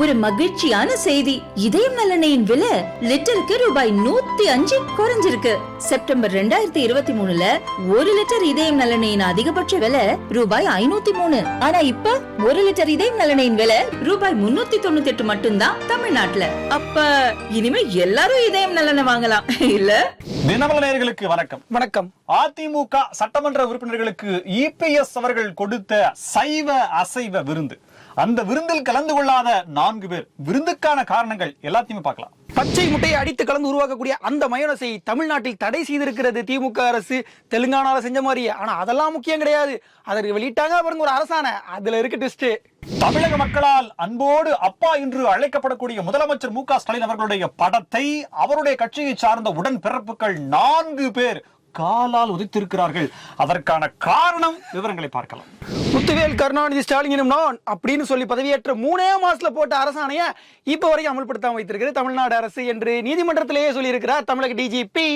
ஒரு மகிழ்ச்சியான செய்தி. இதயம் நலனையின் விலை லிட்டருக்கு ரூபாய் நூத்தி அஞ்சு குறைஞ்சிருக்கு. செப்டம்பர் ரெண்டாயிரத்தி இருபத்தி மூணுல ஒரு லிட்டர் இதயம் நலனையின் அதிகபட்ச விலை ரூபாய் ஐநூத்தி மூணு. ஆனா இப்ப ஒரு லிட்டர் இதயம் நலனையின் விலை ரூபாய் முன்னூத்தி தொண்ணூத்தி எட்டு மட்டும்தான் தமிழ்நாட்டுல. அப்ப இனிமே எல்லாரும் இதயம் நலனை வாங்கலாம். இல்ல? தினமல வணக்கம். வணக்கம். அதிமுக சட்டமன்ற உறுப்பினர்களுக்கு இபிஎஸ் அவர்கள் கொடுத்த சைவ அசைவ விருந்து. அந்த விருந்தில் கலந்து கொள்ளாத நான்கு பேர். விருந்துக்கான காரணங்கள் எல்லாத்தையுமே பார்க்கலாம். பச்சை முட்டையை அடித்து கலந்து உருவாக்கக்கூடிய அந்த மயோனஸை தமிழ்நாட்டில் தடை செய்திருக்கிறது திமுக அரசு. தெலுங்கானால செஞ்ச மாதிரியே. ஆனா அதெல்லாம் முக்கியம் கிடையாது. அதற்கு வெளியிட்டாங்க பாருங்க ஒரு அரசாணை. அதுல இருக்கு ட்விஸ்ட் தமிழக மக்களால் அன்போடு அப்பா என்று அழைக்கப்படக்கூடிய முதலமைச்சர் மு க ஸ்டாலின் அவர்களுடைய படத்தை அவருடைய கட்சியை சார்ந்த உடன்பிறப்புகள் நான்கு பேர் காலால் உதித்திருக்கிறார்கள். அதற்கான காரணம் விவரங்களை பார்க்கலாம். முத்துவேல் கருணாநிதி ஸ்டாலின் நான் அப்படின்னு சொல்லி பதவியேற்ற மூணே மாசத்துல போட்ட அரசாணைய இப்ப வரைக்கும் அமல்படுத்தாம வைத்திருக்கிறது தமிழ்நாடு அரசு என்று நீதிமன்றத்திலேயே சொல்லியிருக்கிறார் தமிழக டிஜிபி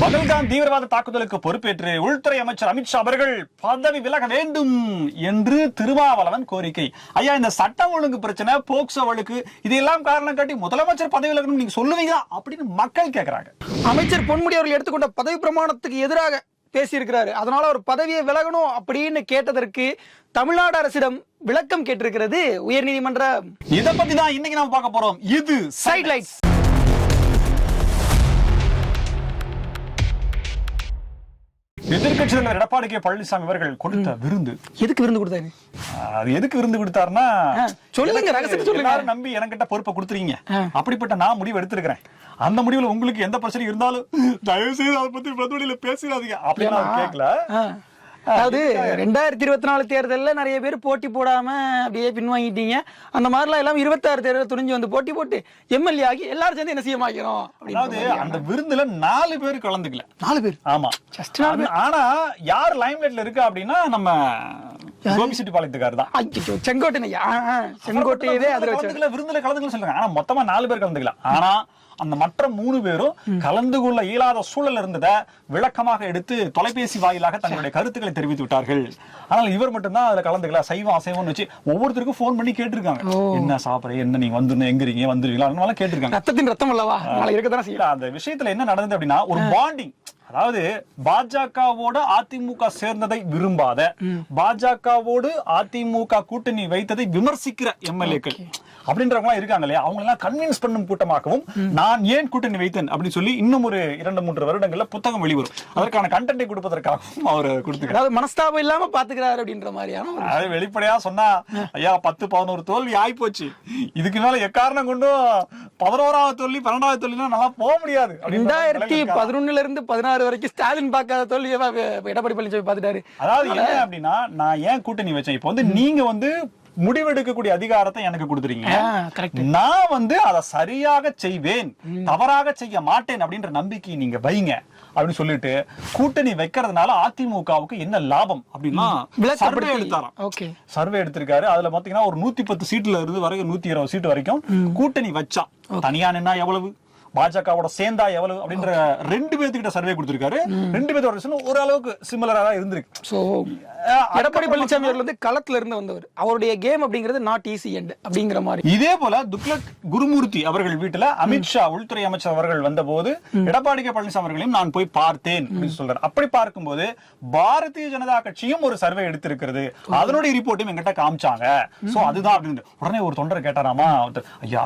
பகல்காம் தீவிரவாத தாக்குதலுக்கு பொறுப்பேற்று உள்துறை அமைச்சர் அமித்ஷா அவர்கள் பதவி விலக வேண்டும் என்று திருமாவளவன் கோரிக்கை. ஐயா இந்த சட்டம் ஒழுங்கு பிரச்சனை போக்சோ வழக்கு இதெல்லாம் காரணம் காட்டி முதலமைச்சர் பதவி விலகணும் நீங்க சொல்லுவீங்களா அப்படின்னு மக்கள் கேக்குறாங்க. அமைச்சர் பொன்முடி அவர்கள் எடுத்துக்கொண்ட பதவி பிரமாணத்துக்கு எதிராக பேசியிருக்கிறாரு. அதனால அவர் பதவியை விலகணும் அப்படின்னு கேட்டதற்கு தமிழ்நாடு அரசிடம் விளக்கம் கேட்டிருக்கிறது உயர்நீதிமன்றம். இத பத்தி தான் இன்னைக்கு நாம பார்க்க போறோம். இது சைட் லைட்ஸ் எதிர்க்கட்சி தலைவர் எடப்பாடி கே. பழனிசாமி அவர்கள் கொடுத்த விருந்து. எதுக்கு விருந்து கொடுத்தாரு? அது எதுக்கு விருந்து கொடுத்தாருன்னா சொல்லுங்க, ரகசியத்தை சொல்லுங்க. நம்பி என்கிட்ட பொறுப்பை கொடுத்துறீங்க. அப்படிப்பட்ட நான் முடிவு எடுத்திருக்கிறேன். அந்த முடிவுல உங்களுக்கு எந்த பிரச்சனையும் இருந்தாலும் தயவு செய்து அதை பத்தி பிரதமரியில பேசிடாதீங்க. அப்படின்னு நான் கேட்கல. அதாவது ரெண்டாயிரத்தி இருபத்தி நாலு தேர்தல்ல நிறைய பேர் போட்டி போடாம அப்படியே பின்வாங்கிட்டீங்க. அந்த மாதிரிலாம் எல்லாம் இருபத்தாறு தேர்தல் துணிஞ்சு வந்து போட்டி போட்டு எம்எல்ஏ ஆகி எல்லாரும் சேர்ந்து என்ன செய்ய ஆகிறோம் அதாவது அந்த விருந்துல நாலு பேர் கலந்துக்கல. நாலு பேர்? ஆமா. Just நாலு அது- ஆனா யார் லைம்லைட்ல இருக்கா அப்படின்னா நம்ம கோபிச்செட்டிப்பாளையத்துக்காரர் தான். ஐயோ செங்கோட்டை ஐயா. ஆ, ஆ, செங்கோட்டையவே அதில் விருந்துல கலந்துக்கல சொல்றாங்க. ஆனா மொத்தமா நாலு பேர் கலந்துக்கல. ஆனா அந்த மற்ற மூணு பேரும் கலந்து கொள்ள இயலாத சூழல் இருந்தத விளக்கமாக எடுத்து தொலைபேசி வாயிலாக தங்களுடைய கருத்துக்களை தெரிவித்து விட்டார்கள். ஆனால் இவர் மட்டும்தான் அதுல கலந்துக்கல. சைவம் அசைவம்னு வச்சு ஒவ்வொருத்தருக்கும் ஃபோன் பண்ணி கேட்டிருக்காங்க. என்ன சாப்பிடுறீங்க என்ன நீங்க வந்துருங்க எங்க இருக்கீங்க வந்துருவீங்களா கேட்டிருக்காங்க. ரத்தத்தின் ரத்தம் அல்லவா? செய்யும். இல்ல, அந்த விஷயத்துல என்ன நடந்தது அப்படின்னா ஒரு பாண்டிங் அதாவது பாஜகவோட அதிமுக சேர்ந்ததை விரும்பாத பாஜகவோடு அதிமுக கூட்டணி வைத்ததை விமர்சிக்கிற எம்எல்ஏக்கள் அப்படின்றவங்க இருக்காங்க இல்லையா? அவங்க எல்லாம் கன்வின்ஸ் பண்ணும் கூட்டமாகவும் நான் ஏன் கூட்டணி வைத்தேன் அப்படின்னு சொல்லி இன்னும் ஒரு இரண்டு மூன்று வருடங்கள்ல புத்தகம் வெளிவரும். அதற்கான கண்டென்ட்டை கொடுப்பதற்காகவும் அவர் கொடுத்துக்கிறார். அதாவது மனஸ்தாபம் இல்லாம பாத்துக்கிறாரு அப்படின்ற மாதிரியான அது வெளிப்படையா சொன்னா ஐயா பத்து பதினோரு தோல்வி ஆகி போச்சு இதுக்கு மேல எக்காரணம் கொண்டும் பதினோராவது தோல்வி பன்னெண்டாவது தோல்வினா நல்லா போக முடியாது ரெண்டாயிரத்தி? பதினொன்னுல இருந்து பதினாறு வரைக்கும் ஸ்டாலின் பார்க்காத தோல்வியை எடப்பாடி பழனிசாமி பார்த்துட்டாரு. அதாவது என்ன அப்படின்னா நான் ஏன் கூட்டணி வச்சேன்? இப்போ வந்து நீங்க வந்து முடிவெடுக்கக்கூடிய அதிகாரத்தை எனக்கு கொடுத்துறீங்க. நான் வந்து அதை சரியாக செய்வேன் தவறாக செய்ய மாட்டேன் அப்படின்ற நம்பிக்கை நீங்க வைங்க அப்படின்னு சொல்லிட்டு கூட்டணி வைக்கிறதுனால அதிமுகவுக்கு என்ன லாபம் அப்படின்னா சர்வே எடுத்தாராம். சர்வே எடுத்திருக்காரு. அதுல பாத்தீங்கன்னா ஒரு நூத்தி பத்து சீட்ல இருந்து வரைக்கும் நூத்தி இருபது சீட் வரைக்கும் கூட்டணி வச்சான் தனியா நின்னா எவ்வளவு? பாஜகவோட சேர்ந்தா எவ்வளவு அப்படின்ற ரெண்டு பேர்த்துக்கிட்ட சர்வே கொடுத்திருக்காரு. ரெண்டு பேர்த்தோட ரிசல்ட் ஓரளவுக்கு சிமிலரா தான் இருந்திருக்கு. சோ எடப்பாடி பழனிசாமி அவர்கள் வந்து களத்துல இருந்து வந்தவர். அவருடைய கேம் அப்படிங்கிறது நாட் ஈஸி எண்ட் அப்படிங்கிற மாதிரி. இதே போல துக்ளக் குருமூர்த்தி அவர்கள் வீட்டுல அமித்ஷா உள்துறை அமைச்சர் அவர்கள் வந்தபோது எடப்பாடி கே பழனிசாமி அவர்களையும் நான் போய் பார்த்தேன் அப்படின்னு சொல்றாரு. அப்படி பார்க்கும்போது பாரதிய ஜனதா கட்சியும் ஒரு சர்வே எடுத்திருக்கிறது. அதனுடைய ரிப்போர்ட்டையும் எங்கிட்ட காமிச்சாங்க. சோ அதுதான் அப்படின்னு. உடனே ஒரு தொண்டர் கேட்டாராமா? ஐயா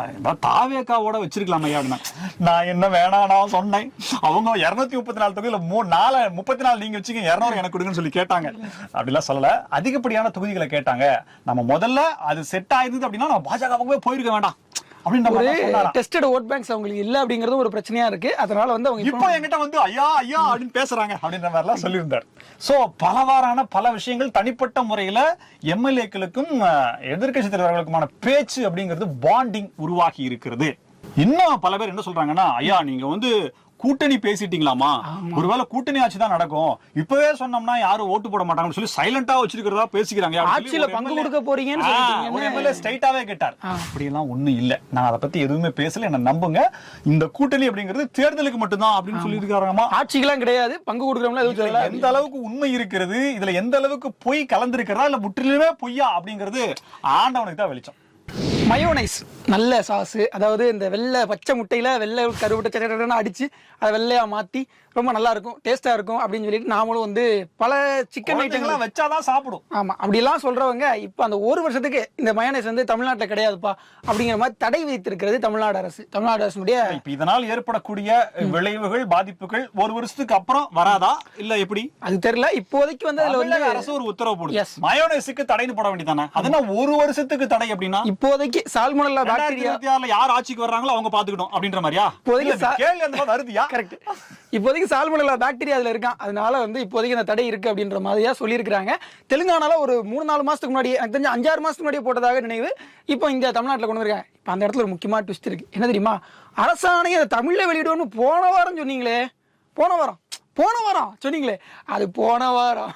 தாவேக்காவோட வச்சிருக்கலாம் ஐயா அப்படின்னா நான் என்ன வேணாம் நான் சொன்னேன். அவங்க இருநூத்தி முப்பத்தி நாலு தொகுதியில மூ நாலு முப்பத்தி நாலு நீங்க வச்சுக்க இருநூறு எனக்கு கொடுங்கன்னு சொல்லி கேட்டாங்க. அப்படிலாம் சொல்லல. அதிகப்படியான தொகுதிகளை கேட்டாங்க. நம்ம முதல்ல அது செட் ஆயிருந்தது அப்படின்னா நம்ம பாஜகவுக்கு போயிருக்க வேண்டாம். ஒரு. டெஸ்டட் ஓட் பேங்க்ஸ் அவங்களுக்கு இல்ல அப்படிங்கறது ஒரு பிரச்சனையா இருக்கு. அதனால வந்து அவங்க இப்போ என்கிட்ட வந்து ஐயா ஐயா அப்படின்னு பேசுறாங்க அப்படின்ற மாதிரி எல்லாம் சொல்லியிருந்தார் சோ பலவாறான பல விஷயங்கள் தனிப்பட்ட முறையில எம்எல்ஏக்களுக்கும் எதிர்க்கட்சி தலைவர்களுக்குமான பேச்சு அப்படிங்கிறது பாண்டிங் உருவாகி இருக்கிறது. இன்னும் பல பேர் என்ன சொல்றாங்கன்னா ஐயா நீங்க வந்து கூட்டணி பேசிட்டீங்களாமா ஒருவேளை கூட்டணி ஆட்சி தான் நடக்கும். இப்பவே சொன்னோம்னா யாரும் ஓட்டு போட மாட்டாங்கன்னு சொல்லி சைலண்டா வச்சிருக்கிறதா பேசிக்கிறாங்க. ஆட்சியில பங்கு கொடுக்க போறீங்கன்னு ஸ்ட்ரைட்டாவே கேட்டார். அப்படியெல்லாம் ஒண்ணும் இல்ல. நான் அதை பத்தி எதுவுமே பேசல. என்ன நம்புங்க. இந்த கூட்டணி அப்படிங்கிறது தேர்தலுக்கு மட்டும்தான் அப்படின்னு சொல்லியிருக்காராமா ஆட்சிக்கெல்லாம் கிடையாது. பங்கு சொல்லல. எந்த அளவுக்கு உண்மை இருக்கிறது? இதுல எந்த அளவுக்கு பொய் கலந்திருக்கிறதா? இல்ல முற்றிலுமே பொய்யா அப்படிங்கிறது ஆண்டவனுக்கு தான் வெளிச்சம். மயோனைஸ் நல்ல சாஸ் அதாவது இந்த வெள்ளை பச்சை முட்டையில் வெள்ளை கருவிட்ட சட்டன்னு அடித்து அதை வெள்ளையாக மாற்றி ரொம்ப நல்லா இருக்கும் டேஸ்டா இருக்கும் அப்படின்னு சொல்லிட்டு நாமளும் வந்து பல சிக்கன் ஐட்டங்கள் குழந்தைங்களாம் வச்சாதான் சாப்பிடும். ஆமா அப்படிலாம் சொல்றவங்க இப்போ அந்த ஒரு வருஷத்துக்கு இந்த மயோனைஸ் வந்து தமிழ்நாட்டில் கிடையாதுப்பா அப்படிங்கிற மாதிரி தடை வைத்திருக்கிறது தமிழ்நாடு அரசு. தமிழ்நாடு அரசுடைய இதனால் ஏற்படக்கூடிய விளைவுகள் பாதிப்புகள் ஒரு வருஷத்துக்கு அப்புறம் வராதா? இல்ல எப்படி? அது தெரியல. இப்போதைக்கு வந்து அதுல வந்து அரசு ஒரு உத்தரவு போடுது. Yes. மயோனைஸுக்கு தடைன்னு போட வேண்டியதானே அதுனா ஒரு வருஷத்துக்கு தடை அப்படின்னா? இப்போதைக்கு சால்மோனல்லா பாக்டீரியா யார் ஆட்சிக்கு வர்றாங்களோ அவங்க பாத்துக்கணும் அப்படின்ற மாதிரியா? இப்போதைக்கு வருதியா? கரெக்ட் இப்போதைக்கு சால்மோனல்லா பாக்டீரியா அதில் இருக்கான் அதனால வந்து இப்போதைக்கு அந்த தடை இருக்குது அப்படின்ற மாதிரியா சொல்லியிருக்கிறாங்க. தெலுங்கானாவில் ஒரு மூணு நாலு மாதத்துக்கு முன்னாடி எனக்கு தெரிஞ்ச அஞ்சாறு மாதத்துக்கு முன்னாடியே போட்டதாக நினைவு. இப்போ இந்த தமிழ்நாட்டில் கொண்டு வந்திருக்காங்க. இப்போ அந்த இடத்துல ஒரு முக்கியமான ட்விஸ்ட் இருக்குது என்ன தெரியுமா? அரசாணையை அதை தமிழில் வெளியிடுவோம்னு போன வாரம் சொன்னீங்களே. போன வாரம். போன வாரம் சொன்னீங்களே. அது போன வாரம்.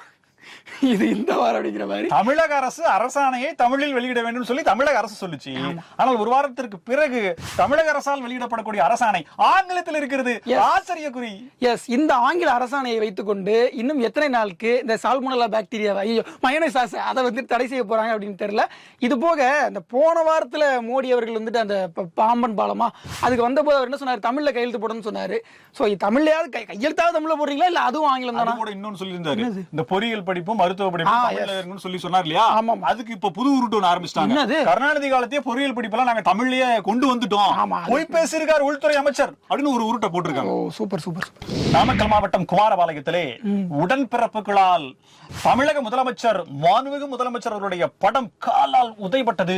இது இந்த வாரம் அப்படிங்கிற மாதிரி. தமிழக அரசு அரசாணையை தமிழில் வெளியிட வேண்டும் சொல்லி தமிழக அரசு சொல்லுச்சு. ஆனால் ஒரு வாரத்திற்கு பிறகு தமிழக அரசால் வெளியிடப்படக்கூடிய அரசாணை ஆங்கிலத்தில் இருக்கிறது. ஆச்சரியக்குறி. எஸ் இந்த ஆங்கில அரசாணையை வைத்துக்கொண்டு இன்னும் எத்தனை நாளுக்கு இந்த சால்மோனல்லா பாக்டீரியா ஐயோ மயோனைஸ் சாஸ் அதை வந்து தடை செய்ய போறாங்க அப்படின்னு தெரியல. இது போக இந்த போன வாரத்துல மோடி அவர்கள் வந்துட்டு அந்த பாம்பன் பாலமா அதுக்கு வந்தபோது அவர் என்ன சொன்னாரு? தமிழ்ல கையெழுத்து போடணும்னு சொன்னாரு. சோ தமிழ்லயாவது கையெழுத்தாவது தமிழ்ல போடுறீங்களா? இல்ல அதுவும் ஆங்கிலம் தானா? இன்னொன்னு சொல்லியிருந்தாரு. இந்த பொறியியல் படிப்பும் மருத்துவ படிப்பும் சொல்லி சொன்னார் இல்லையா. அதுக்கு இப்ப புது உருட்டு ஒண்ணு ஆரம்பிச்சிட்டாங்க? கருணாநிதி காலத்தையே பொறியியல் படிப்பெல்லாம் நாங்க தமிழ்லயே கொண்டு வந்துட்டோம். போய் பேசியிருக்காரு உள்துறை அமைச்சர் அப்படின்னு ஒரு உருட்டை போட்டிருக்காங்க. சூப்பர் சூப்பர் நாமக்கல் மாவட்டம் குமாரபாளையத்திலே உடன்பிறப்புகளால் தமிழக முதலமைச்சர் மாண்புமிகு முதலமைச்சர் அவருடைய படம் காலால் உதைப்பட்டது.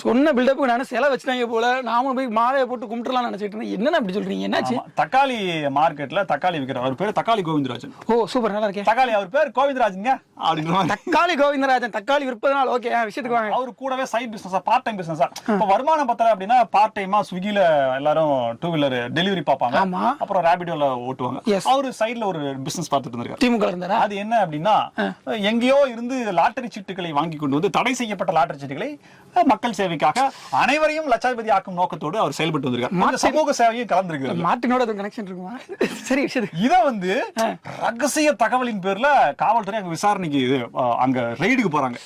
சொன்ன பில்டப்புக்கு நானும் சிலை வச்சுட்டாங்க போல நாமளும் போய் மாலையை போட்டு கும்பிட்டுலாம் நினைச்சிட்டு இருந்தேன். என்னன்னு அப்படி சொல்றீங்க? என்னாச்சு? தக்காளி மார்க்கெட்ல தக்காளி விற்கிறார் அவர் பேரு தக்காளி கோவிந்தராஜன். ஓ சூப்பர் நல்லா இருக்கேன் தக்காளி அவர் பேர் கோவிந்தராஜனுங்க அப்படின்ற மாதிரி தக்காளி கோவிந்தராஜன் தக்காளி விற்பதனால் ஓகே விஷயத்துக்கு வாங்க. அவர் கூடவே சைட் பிசினஸா பார்ட் டைம் பிசினஸா இப்ப வருமானம் பத்தல அப்படின்னா பார்ட் டைமா ஸ்விக்கில எல்லாரும் டூ வீலர் டெலிவரி பார்ப்பாங்க. ஆமா. அப்புறம் ரேபிடோல ஓட்டுவாங்க. அவரு சைடுல ஒரு பிசினஸ் பார்த்துட்டு இருந்திருக்காரு திமுக இருந்தாரா? அது என்ன அப்படின்னா எங்கேயோ இருந்து லாட்டரி சீட்டுகளை வாங்கி கொண்டு வந்து தடை செய்யப்பட்ட லாட்டரி சீட்டுகளை மக்கள் சேவைக்காக அனைவரையும் லட்சாதிபதி ஆக்கும் நோக்கத்தோடு அவர் செயல்பட்டு வந்திருக்காரு. சமூக சேவையும் கலந்திருக்கிறார் மாட்டினோட கனெக்ஷன் இருக்குமா? சரி இத வந்து ரகசிய தகவலின் பேர்ல காவல்துறை அங்க விசாரணைக்கு இது, அங்க ரெய்டுக்கு போறாங்க.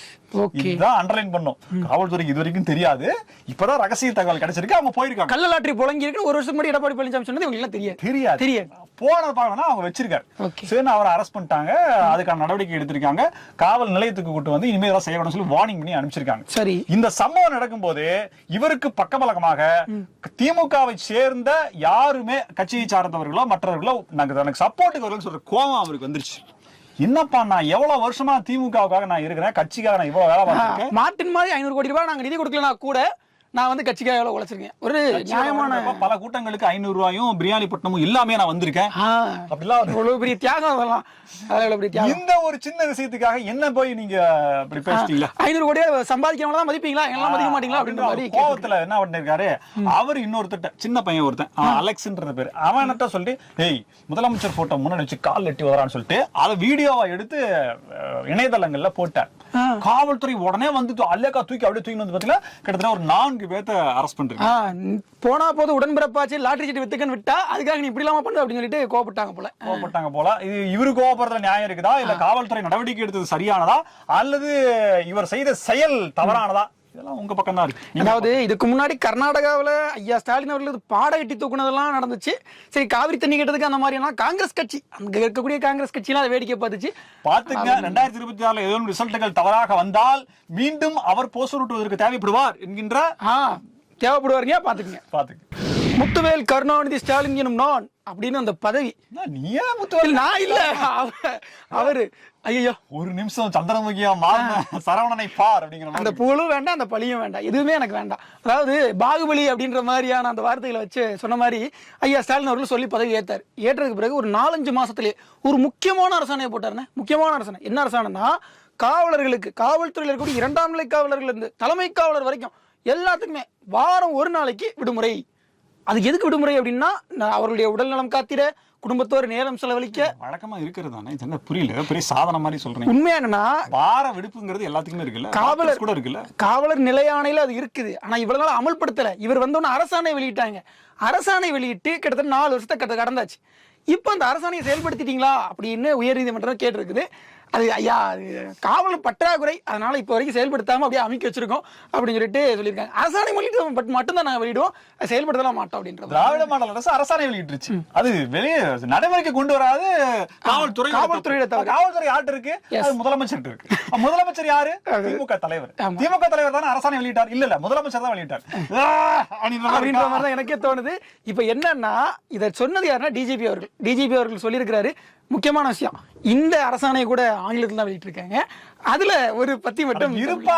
இதுதான் அண்டர்லைன் பண்ணும். காவல்துறைக்கு இது வரைக்கும் தெரியாது. இப்பதான் ரகசிய தகவல் கிடைச்சிருக்கு. அவங்க போயிருக்காங்க. கள்ள லாட்டரி புழங்கி இருக்கு ஒரு வருஷம் முன்னாடி எடப்பாடி பழனிசாமி சொன்னது எல்லாம் தெரியாது. தெரியாது. தெரியாது. போன பாக்கணும்னா அவங்க வச்சிருக்காரு. Okay. சரி அவரை அரெஸ்ட் பண்ணிட்டாங்க. அதுக்கான நடவடிக்கை எடுத்திருக்காங்க. காவல் நிலையத்துக்கு கூட்டு வந்து இனிமே ஏதாவது செய்யணும்னு சொல்லி வார்னிங் பண்ணி அனுப்பிச்சிருக்காங்க. சரி. இந்த சம்பவம் நடக்கும்போது இவருக்கு பக்கபலகமாக திமுகவை சேர்ந்த யாருமே கட்சியை சார்ந்தவர்களோ மற்றவர்களோ நாங்க எனக்கு சப்போர்ட்டுக்கு சொல்ற கோவம் அவருக்கு வந்துருச்சு. என்னப்பா நான் எவ்வளவு வருஷமா திமுகவுக்காக நான் இருக்கிறேன்? கட்சிக்காக நான் இவ்வளவு வேலை பார்த்திருக்கேன்? மாட்டின் மாதிரி ஐநூறு கோடி ரூபாய் நாங்க நிதி கொடுக்கலனா கூட நான் வந்து கட்சிக்காக எவ்வளவு உழைச்சிருக்கேன்? ஒரு நியாயமான பல கூட்டங்களுக்கு ஐநூறு ரூபாயும் பிரியாணி பட்டமும் எல்லாமே நான் வந்திருக்கேன். அப்படிலாம் இவ்வளவு பெரிய தியாகம் அதெல்லாம். அதெல்லாம் பெரிய தியாகம்? இந்த ஒரு சின்ன விஷயத்துக்காக என்ன போய் நீங்க இப்படி பேசிட்டீங்களா ஐநூறு கோடியா சம்பாதிக்கிறவங்க தான் மதிப்பீங்களா? எல்லாம் மதிக்க மாட்டீங்களா? அப்படின்ற மாதிரி கோவத்துல என்ன பண்ணிருக்காரு? அவர் இன்னொருத்தட்ட சின்ன பையன் ஒருத்தன் அவன் அலெக்ஸ்ன்ற பேரு. அவன் என்னட்ட சொல்லிட்டு ஏய் முதலமைச்சர் போட்டோ முன்னாடி வச்சு கால் எட்டி வரான்னு சொல்லிட்டு அதை வீடியோவா எடுத்து இணையதளங்கள்ல போட்டார் காவல்துறை உடனே வந்துட்டு அல்லக்கா தூக்கி அப்படியே தூக்கி வந்து பாத்தீங்கன்னா கிட்டத்தட்ட ஒரு நான்கு பேர்த்த அரெஸ்ட் பண்றாங்க. போனா போது உடன்பிறப்பாச்சு லாட்டரி சீட்டு வித்துக்கன்னு விட்டா அதுக்காக நீ இப்படி இல்லாம பண்ணு அப்படின்னு சொல்லிட்டு கோவப்பட்டாங்க போல. கோவப்பட்டாங்க போல. இது இவரு கோவப்படுறதுல நியாயம் இருக்குதா? இல்ல காவல்துறை நடவடிக்கை எடுத்தது சரியானதா? அல்லது இவர் செய்த செயல் தவறானதா? இதெல்லாம் உங்க பக்கம் தான் இருக்கு அதாவது இதுக்கு முன்னாடி கர்நாடகாவுல ஐயா ஸ்டாலின் அவர்கள் பாட கட்டி தூக்குனதெல்லாம் நடந்துச்சு. சரி காவிரி தண்ணி கேட்டதுக்கு அந்த மாதிரி எல்லாம் காங்கிரஸ் கட்சி அங்க இருக்கக்கூடிய காங்கிரஸ் கட்சியெல்லாம் அதை வேடிக்கை பார்த்துச்சு. பாத்துங்க ரெண்டாயிரத்தி இருபத்தி ஆறுல ஏதோ ரிசல்ட்டுகள் தவறாக வந்தால் மீண்டும் அவர் போஸ்டர் தேவைப்படுவார் என்கின்ற ஆ தேவைப்படுவாருங்க பாத்துக்குங்க பாத்துங்க முத்துவேல் கருணாநிதி ஸ்டாலின் எனும் நான் அப்படின்னு அந்த பதவி. என்ன, நீயே முத்துவேல்? நான் இல்ல அவ- அவரு ஐயோ ஒரு நிமிஷம் சந்திரமுகியா மாறின சரவணனை பார் அப்படிங்கிற அந்த புகழும் வேண்டாம் அந்த பழியும் வேண்டாம். எதுவுமே எனக்கு வேண்டாம். அதாவது பாகுபலி அப்படின்ற மாதிரியான அந்த வார்த்தைகளை வச்சு சொன்ன மாதிரி ஐயா ஸ்டாலின் அவர்கள் சொல்லி பதவி ஏத்தார். ஏற்றதுக்கு பிறகு ஒரு நாலஞ்சு மாசத்திலே ஒரு முக்கியமான அரசாணையை போட்டாருண்ணே முக்கியமான அரசாணை. என்ன அரசாணைனா காவலர்களுக்கு காவல்துறையில் இருக்கக்கூடிய இரண்டாம் நிலை காவலர்கள் இருந்து தலைமை காவலர் வரைக்கும் எல்லாத்துக்குமே வாரம் ஒரு நாளைக்கு விடுமுறை. அது எதுக்கு விடுமுறை அப்படின்னா அவர்களுடைய உடல்நலம் காத்திட குடும்பத்தோடு நேரம் செலவழிக்க வழக்கமா இருக்கிறது தானே? இது என்ன புரியல? பெரிய சாதனை மாதிரி சொல்றீங்க. உண்மையா என்னன்னா வார விடுப்புங்கிறது எல்லாத்துக்குமே இருக்குல்ல? காவலர் கூட இருக்குல்ல? காவலர் நிலையாணையில அது இருக்குது. ஆனா இவ்வளவு நாள் அமல்படுத்தல. இவர் வந்தோன்னு அரசாணை வெளியிட்டாங்க. அரசாணை வெளியிட்டு கிட்டத்தட்ட நாலு வருஷத்தை கட- கடந்தாச்சு. இப்போ அந்த அரசாணையை செயல்படுத்திட்டீங்களா அப்படின்னு உயர்நீதிமன்றம் கேட்டிருக்குது. அது ஐயா அது காவல் பற்றாக்குறை. அதனால இப்போ வரைக்கும் செயல்படுத்தாம அப்படியே அமைக்க வச்சிருக்கோம் அப்படின்னு சொல்லிட்டு சொல்லியிருக்காங்க. அரசாணை மொழிட்டு பட் மட்டும்தான் நாங்கள் வெளியிடுவோம். செயல்படுத்தலாம் மாட்டோம் அப்படின்றது திராவிட மாடல் அரசு அரசாணை வெளியிட்டுருச்சு. அது வெளியே நடைமுறைக்கு கொண்டு வராது. காவல்துறை காவல்துறையோட தவறு. காவல்துறை ஆட்டு இருக்கு. அது முதலமைச்சர் இருக்கு. முதலமைச்சர் யாரு? திமுக தலைவர். திமுக தலைவர் தானே அரசாணை வெளியிட்டார். இல்ல இல்ல முதலமைச்சர் தான் வெளியிட்டார். அப்படின்ற? மாதிரி தான் எனக்கே தோணுது. இப்போ என்னன்னா இதை சொன்னது யாருன்னா டிஜிபி அவர்கள். டிஜிபி அவர்கள் சொல்லியிருக்கிறாரு முக்கியமான விஷயம் இந்த அரசாணையை கூட ஆங்கிலத்தில் தான் வெளியிட்டிருக்காங்க. அதுல ஒரு பத்தி மட்டும் இருப்பா.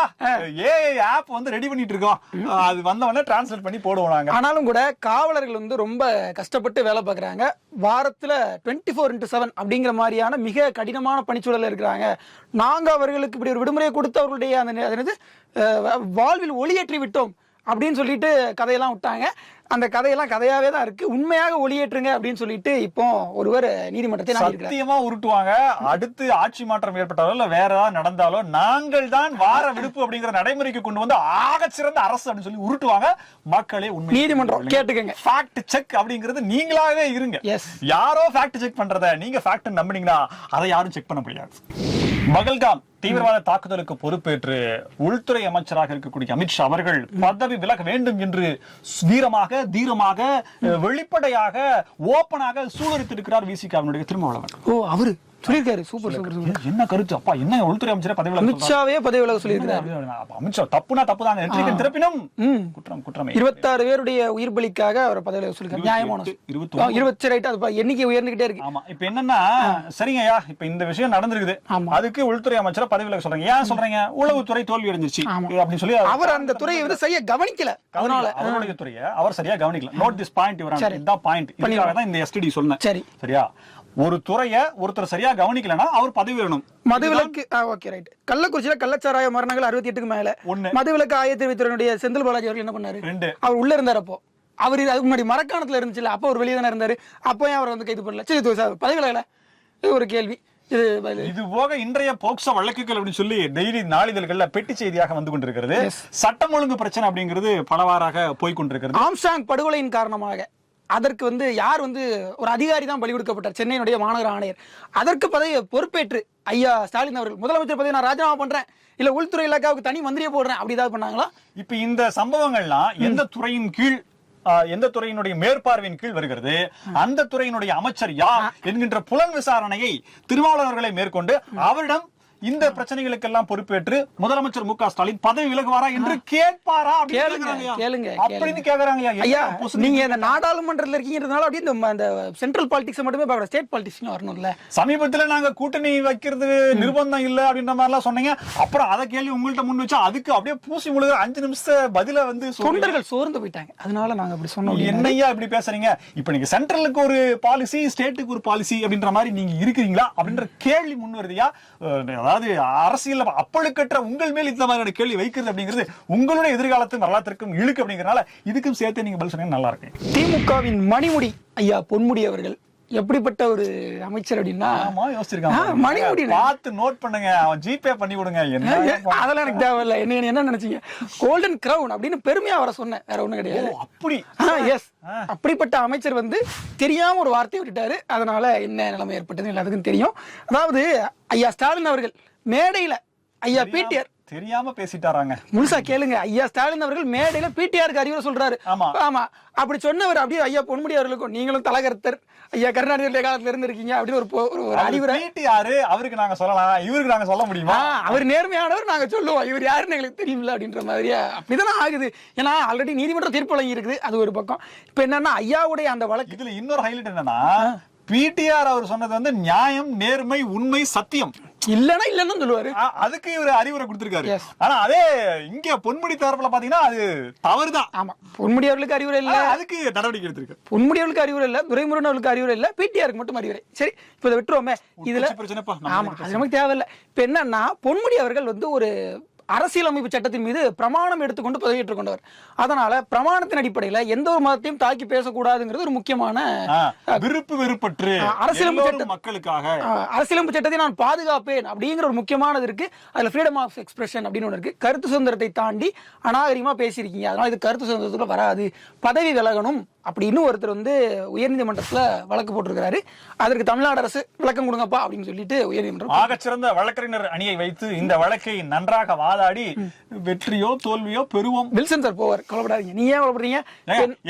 ஏஐ ஆப் வந்து ரெடி பண்ணிட்டு இருக்கோம். அது வந்த உடனே டிரான்ஸ்லேட் பண்ணி போடுவோம் நாங்க. ஆனாலும் கூட காவலர்கள் வந்து ரொம்ப கஷ்டப்பட்டு வேலை பார்க்குறாங்க. வாரத்தில் டுவெண்ட்டி ஃபோர் இன்ட்டு செவன் அப்படிங்கிற மாதிரியான மிக கடினமான பணிச்சூழல்ல இருக்கிறாங்க. நாங்கள் அவர்களுக்கு இப்படி ஒரு விடுமுறையை கொடுத்து அவர்களுடைய அந்த வாழ்வில் ஒளியேற்றி விட்டோம். அப்படின்னு சொல்லிட்டு கதையெல்லாம் விட்டாங்க. அந்த கதையெல்லாம் கதையாவே தான் இருக்கு. உண்மையாக ஒளியேற்றுங்க அப்படின்னு சொல்லிட்டு இப்போ ஒருவர் நீதிமன்றத்தை சத்தியமா உருட்டுவாங்க. அடுத்து ஆட்சி மாற்றம் ஏற்பட்டாலோ இல்ல வேற ஏதாவது நடந்தாலோ நாங்கள் தான் வார விடுப்பு அப்படிங்கிற நடைமுறைக்கு கொண்டு வந்து ஆக சிறந்த அரசு அப்படின்னு சொல்லி உருட்டுவாங்க. மக்களே உண்மை நீதிமன்றம் கேட்டுக்கங்க. ஃபேக்ட் செக் அப்படிங்கிறது நீங்களாவே இருங்க. யாரோ ஃபேக்ட் செக் பண்றத நீங்க ஃபேக்ட் நம்புனீங்கன்னா அதை யாரும் செக் பண்ண முடியாது. பகல்காம் தீவிரவாத தாக்குதலுக்கு பொறுப்பேற்று உள்துறை அமைச்சராக இருக்கக்கூடிய அமித்ஷா அவர்கள் பதவி விலக வேண்டும் என்று வீரமாக தீரமாக வெளிப்படையாக ஓப்பனாக சூழலித்திருக்கிறார் விசிகாவினுடைய திருமாவளவன். ஓ அவரு? சொல்லியிருக்காரு சூப்பர் சூப்பர் சூப்பர் என்ன கருத்து? அப்பா என்ன உள்துறை அமைச்சரை பதவி? அமித்ஷாவே பதவி விலக சொல்லியிருக்காரு அமித்ஷா தப்புனா தப்புதாங்க நெற்றிக்கு திறப்பினும். குற்றம் குற்றமே. இருபத்தாறு பேருடைய உயிர் பலிக்காக அவர் பதவி விலக சொல்லியிருக்காரு நியாயமான இருபத்தி- இருபத்தி ரைட் அது எண்ணிக்கை உயர்ந்துகிட்டே இருக்கு. ஆமா இப்ப என்னன்னா சரிங்க ஐயா இப்ப இந்த விஷயம் நடந்திருக்குது. அதுக்கு உள்துறை அமைச்சரை பதவி விலக சொல்றீங்க. ஏன் சொல்றீங்க? உளவுத்துறை தோல்வி அடைஞ்சிருச்சு. அப்படின்னு சொல்லி அவர் அந்த துறையை வந்து செய்ய கவனிக்கல. அதனால. அவருடைய துறையை அவர் சரியா கவனிக்கல. நோட் திஸ் பாயிண்ட் இவர் சரி. இதான் பாயிண்ட் இதுக்காக தான் இந்த எஸ்டிடி சொன்னேன். சரி. சரியா? ஒரு துறையை ஒருத்தர் சரியா கவனிக்கலன்னா அவர் பதவி விடணும் மதுவிலக்கு ஓகே ரைட் கள்ளக்குறிச்சியில கள்ளச்சாராய மரணங்கள் அறுபத்தி எட்டுக்கு மேல. ஒண்ணு. மதுவிலக்கு ஆயிரத்தி இருபத்தி செந்தில் பாலாஜி அவர்கள் என்ன பண்ணாரு? ரெண்டு. அவர் உள்ள இருந்தார் அப்போ. அவர் அதுக்கு முன்னாடி மரக்காணத்துல இருந்துச்சுல அப்போ அவர் வெளியே தானே இருந்தாரு. அப்போ அவர் வந்து கைது பண்ணல? சரி பதவி விலகல. இது ஒரு கேள்வி. இது போக இன்றைய போக்சோ வழக்குகள் அப்படின்னு சொல்லி டெய்லி நாளிதழ்கள்ல பெட்டி செய்தியாக வந்து கொண்டிருக்கிறது. சட்டம் ஒழுங்கு பிரச்சனை அப்படிங்கிறது பலவாறாக போய் கொண்டிருக்கிறது. ஆம்ஸ்டாங் படுகொலையின் காரணமாக அதற்கு வந்து யார் வந்து ஒரு அதிகாரி தான் பலி கொடுக்கப்பட்டார் சென்னையினுடைய மாநகர ஆணையர். அதற்கு பதவி பொறுப்பேற்று ஐயா ஸ்டாலின் அவர்கள். முதலமைச்சர் பதவி நான் ராஜினாமா பண்றேன். இல்ல உள்துறை இலாக்காவுக்கு தனி மந்திரியை போடுறேன். அப்படி ஏதாவது பண்ணாங்களா? இப்ப இந்த சம்பவங்கள்லாம் எந்த துறையின் கீழ் எந்த துறையினுடைய மேற்பார்வையின் கீழ் வருகிறது? அந்த துறையினுடைய அமைச்சர் யார் என்கின்ற புலன் விசாரணையை திருமாவளவர்களை மேற்கொண்டு அவரிடம் இந்த பிரச்சனைகளுக்கெல்லாம் பொறுப்பேற்று முதலமைச்சர் மு ஸ்டாலின் பதவி விலகுவாரா என்று கேட்பாரா கேளுங்க. கேளுங்க, அப்படின்னு கேக்குறாங்க ஐயா நீங்க இந்த நாடாளுமன்றத்துல இருக்கீங்கிறதுனால அப்படியே இந்த சென்ட்ரல் பாலிடிக்ஸ் மட்டுமே பார்க்கணும். ஸ்டேட் பாலிடிக்ஸ் வரணும்ல. சமீபத்துல நாங்க கூட்டணி வைக்கிறது நிர்பந்தம் இல்ல அப்படின்ற மாதிரி எல்லாம் சொன்னீங்க. அப்புறம் அதை கேள்வி உங்கள்ட்ட முன் வச்சா அதுக்கு அப்படியே பூசி முழுக அஞ்சு நிமிஷ பதில வந்து. தொண்டர்கள் சோர்ந்து போயிட்டாங்க. அதனால நாங்க அப்படி சொன்னோம். என்னய்யா இப்படி பேசுறீங்க? இப்ப நீங்க சென்ட்ரலுக்கு ஒரு பாலிசி ஸ்டேட்டுக்கு ஒரு பாலிசி அப்படின்ற மாதிரி நீங்க இருக்கிறீங்களா அப்படின்ற கேள்வி முன் வருதுயா அதாவது அரசியல் அப்பழுக்கற்ற உங்கள் மேல் இந்த மாதிரியான கேள்வி வைக்கிறது அப்படிங்கிறது உங்களுடைய எதிர்காலத்து வரலாற்றிற்கும் இழுக்கு அப்படிங்கிறனால இதுக்கும் சேர்த்து நீங்க பதில் சொன்னீங்க நல்லா இருக்கு திமுகவின் மணிமுடி ஐயா பொன்முடி அவர்கள் எப்படிப்பட்ட ஒரு அமைச்சர் அப்படின்னா ஆமா ஆ, யோசிச்சிருக்காங்க மணிமுடி பார்த்து நோட் பண்ணுங்க அவன் ஜிபே பண்ணி கொடுங்க என்ன அதெல்லாம் எனக்கு தேவையில்ல. என்ன என்ன நினைச்சீங்க? கோல்டன் கிரவுன் அப்படின்னு பெருமையா வர சொன்னேன். வேற ஒண்ணும் கிடையாது. அப்படி. எஸ் அப்படிப்பட்ட அமைச்சர் வந்து தெரியாம ஒரு வார்த்தையை விட்டுட்டாரு. அதனால என்ன நிலைமை ஏற்பட்டது எல்லாத்துக்கும் தெரியும். அதாவது ஐயா ஸ்டாலின் அவர்கள் மேடையில ஐயா பிடிஆர் தெரியாம பேசிட்டாராங்க. முழுசா கேளுங்க. ஐயா ஸ்டாலின் அவர்கள் மேடையில பிடிஆருக்கு அறிவுரை சொல்றாரு. ஆமா. ஆமா. அப்படி சொன்னவர் அப்படியே ஐயா பொன்முடி அவர்களுக்கும் நீங்களும் தலகர்த்தர். ஐயா கருணாநிதி காலத்துல இருந்து இருக்கீங்க அப்படின்னு ஒரு ஒரு- அறிவுரை. யாரு அவருக்கு நாங்க சொல்லலாம். இவருக்கு நாங்க சொல்ல முடியுமா? அவர் நேர்மையானவர் நாங்க சொல்லுவோம். இவர் யாருன்னு எங்களுக்கு தெரியும்ல அப்படின்ற மாதிரியா? அப்படிதானே ஆகுது. ஏன்னா ஆல்ரெடி நீதிமன்ற தீர்ப்பு வழங்கி இருக்குது அது ஒரு பக்கம். இப்ப என்னன்னா ஐயாவுடைய அந்த வழக்கு இதுல இன்னொரு ஹைலைட் என்னன்னா பிடிஆர் அவர் சொன்னது வந்து நியாயம் நேர்மை உண்மை சத்தியம். இல்லன்னா இல்லன்னு சொல்லுவாரு. அதுக்கு இவர் அறிவுரை கொடுத்திருக்காரு. ஆனா அதே இங்க பொன்முடி தரப்புல பாத்தீங்கன்னா அது தவறுதான். ஆமா. பொன்முடி அவர்களுக்கு அறிவுரை இல்ல. அதுக்கு நடவடிக்கை எடுத்திருக்கு. பொன்முடி அவர்களுக்கு அறிவுரை இல்ல துரைமுருகன் அவர்களுக்கு அறிவுரை இல்ல பிடிஆருக்கு மட்டும் அறிவுரை. சரி இப்ப இதை விட்டுருவோமே. இதுல ஆமா அது நமக்கு தேவையில்ல. இப்ப என்னன்னா பொன்முடி அவர்கள் வந்து ஒரு அரசியலமைப்பு சட்டத்தின் மீது பிரமாணம் எடுத்துக்கொண்டு பதவியேற்றுக் கொண்டவர். அதனால பிரமாணத்தின் அடிப்படையில எந்த ஒரு மதத்தையும் தாக்கி பேசக்கூடாதுங்கிறது ஒரு முக்கியமான விருப்பு வெறுப்பற்று அரசியலமைப்பு. மக்களுக்காக. அரசியலமைப்பு சட்டத்தை நான் பாதுகாப்பேன் அப்படிங்கிற ஒரு முக்கியமானது இருக்கு. அதுல ஃப்ரீடம் ஆஃப் எக்ஸ்பிரஷன் அப்படின்னு ஒன்று இருக்கு. கருத்து சுதந்திரத்தை தாண்டி அநாகரிகமா பேசியிருக்கீங்க. அதனால இது கருத்து சுதந்திரத்துக்குள்ள வராது. பதவி விலகணும். அப்படின்னு ஒருத்தர் வந்து உயர்நீதிமன்றத்துல வழக்கு போட்டிருக்கிறாரு. அதற்கு தமிழ்நாடு அரசு விளக்கம் கொடுங்கப்பா அப்படின்னு சொல்லிட்டு உயர்நீதிமன்றம் ஆகச்சிறந்த வழக்கறிஞர் அணியை வைத்து இந்த வழக்கை நன்றாக வாதாடி வெற்றியோ தோல்வியோ பெறுவோம். வில்சன் சார் போவார். கவலைப்படாதீங்க. நீ ஏன் கவலைப்படுறீங்க?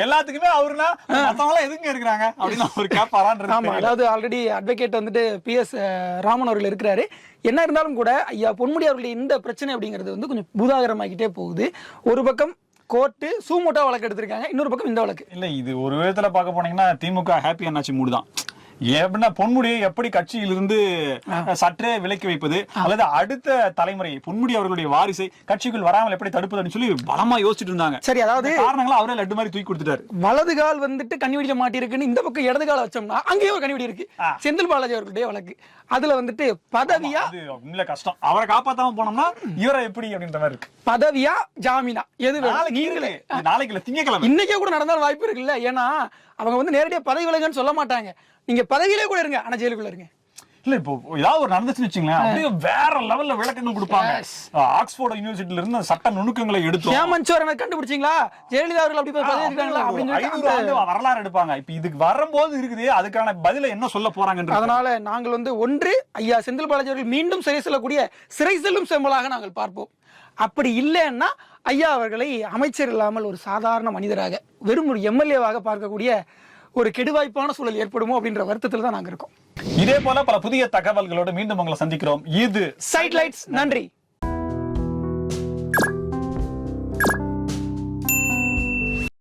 எல்லாத்துக்குமே அவருனா மத்தவங்க எல்லாம் எதுங்க இருக்கிறாங்க அப்படின்னு அவர் கேட்பாரான்றது ஆமா தெரியல. அதாவது ஆல்ரெடி அட்வொகேட் வந்துட்டு பி எஸ் ராமன் அவர்கள் இருக்கிறாரு. என்ன இருந்தாலும் கூட ஐயா பொன்முடி அவர்களுடைய இந்த பிரச்சனை அப்படிங்கிறது வந்து கொஞ்சம் பூதாகரமாக்கிட்டே போகுது. ஒரு பக்கம் கோர்ட்டு சூமோட்டா வழக்கு எடுத்திருக்காங்க. இன்னொரு பக்கம் இந்த வழக்கு. இல்ல இது ஒரு விதத்துல பார்க்க போனீங்கன்னா திமுக ஹாப்பி அண்ணாச்சி மூடு தான் எப்படின்னா பொன்முடியை எப்படி கட்சியிலிருந்து சற்றே விலக்கி வைப்பது அல்லது அடுத்த தலைமுறை பொன்முடி அவர்களுடைய வாரிசை கட்சிக்குள் வராமல் எப்படி தடுப்பதுன்னு சொல்லி பலமா யோசிச்சுட்டு இருந்தாங்க. சரி அதாவது காரணங்களா அவரே லட்டு மாதிரி தூக்கி கொடுத்துட்டாரு. வலது கால் வந்துட்டு கண்ணி வெடிக்க மாட்டிருக்குன்னு இந்த பக்கம் இடது கால வச்சோம்னா அங்கேயும் ஒரு கண்ணி வெடி இருக்கு. செந்தில் பாலாஜி அவர்களுடைய வழக்கு. அதுல வந்துட்டு பதவியா உண்மையில கஷ்டம். அவரை காப்பாத்தாம போனோம்னா இவரை எப்படி அப்படின்ற மாதிரி இருக்கு. பதவியா ஜாமீனா? எது நீங்களே. நாளைக்கு இல்ல திங்கக்கிழமை இன்னைக்கே கூட நடந்தாலும் வாய்ப்பு இருக்குல்ல? ஏன்னா அவங்க வந்து நேரடியா பதவி விலகுன்னு சொல்ல மாட்டாங்க. நீங்க பதவியிலே கூட இருங்க. ஆனா ஜெயிலுக்குள்ள இருங்க. இல்ல இப்போ ஏதாவது ஒரு நடந்துச்சுன்னு வச்சுங்களேன் அப்படியே வேற லெவல்ல விளக்கங்கள் கொடுப்பாங்க. ஆக்ஸ்போர்ட் யூனிவர்சிட்டில இருந்து சட்ட நுணுக்கங்களை எடுத்தோம். ஹேமந்த் சோரனை கண்டுபிடிச்சீங்களா? ஜெயலலிதா அவர்கள் அப்படி போய் பதவி இருக்காங்களா? அப்படின்னு வரலாறு எடுப்பாங்க. இப்ப இதுக்கு வரும்போது இருக்குது அதுக்கான பதில என்ன சொல்ல போறாங்கன்ற அதனால நாங்கள் வந்து ஒன்று ஐயா செந்தில் பாலாஜி அவர்கள் மீண்டும் சிறை செல்லக்கூடிய சிறை செல்லும் செம்மலாக நாங்கள் பார்ப்போம். அப்படி இல்லைன்னா ஐயா அவர்களை அமைச்சர் இல்லாமல் ஒரு சாதாரண மனிதராக வெறும் ஒரு எம்எல்ஏவாக பார்க்கக்கூடிய ஒரு கெடுவாய்ப்பான சூழல் ஏற்படுமோ அப்படின்ற வருத்தத்தில் தான் நாங்கள் இருக்கோம். இதே போல பல புதிய தகவல்களோடு மீண்டும் உங்களை சந்திக்கிறோம். இது சைட் லைட்ஸ் நன்றி.